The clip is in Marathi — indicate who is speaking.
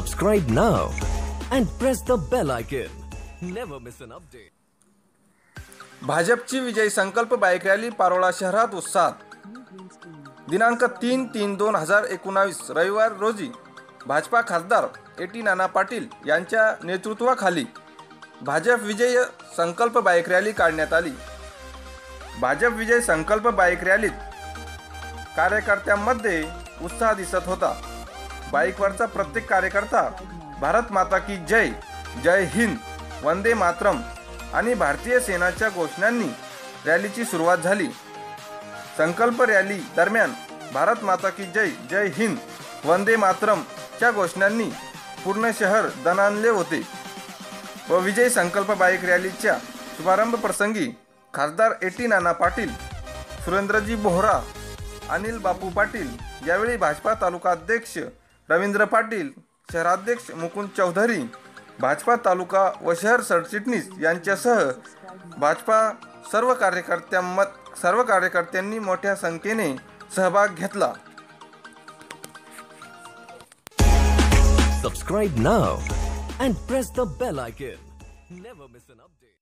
Speaker 1: Subscribe now and press the bell icon. Never miss an update.
Speaker 2: भाजपची विजयी संकल्प बाईक रॅली पारोळा शहरात उत्साहात दिनांक तीन तीन दोन हजार एकोणावीस रविवार रोजी भाजपा खासदार ए टी नाना पाटील यांच्या नेतृत्वाखाली भाजप विजय संकल्प बाईक रॅली काढण्यात आली भाजप विजय संकल्प बाईक रॅलीत कार्यकर्त्यांमध्ये उत्साह दिसत होता बाईकवरचा प्रत्येक कार्यकर्ता भारत माता की जय जय हिंद वंदे मातरम आणि भारतीय सेनाच्या घोषणांनी रॅलीची सुरुवात झाली. संकल्प रॅली दरम्यान भारत माता की जय जय हिंद वंदे मातरमच्या घोषणांनी पूर्ण शहर दणानले होते व विजय संकल्प बाईक रॅलीच्या शुभारंभ प्रसंगी खासदार एटी नाना पाटील सुरेंद्रजी बोहरा अनिल बापू पाटील यावेळी भाजपा तालुका अध्यक्ष रवींद्र पाटील शहराध्यक्ष मुकुंद चौधरी भाजपा तालुका व शहर सरचिटणीस यांच्यासह भाजपा सर्व कार्यकर्त्यांमत सर्व कार्यकर्त्यांनी मोठ्या संख्येने सहभाग घेतला
Speaker 1: Subscribe now and press the bell icon. Never miss an update.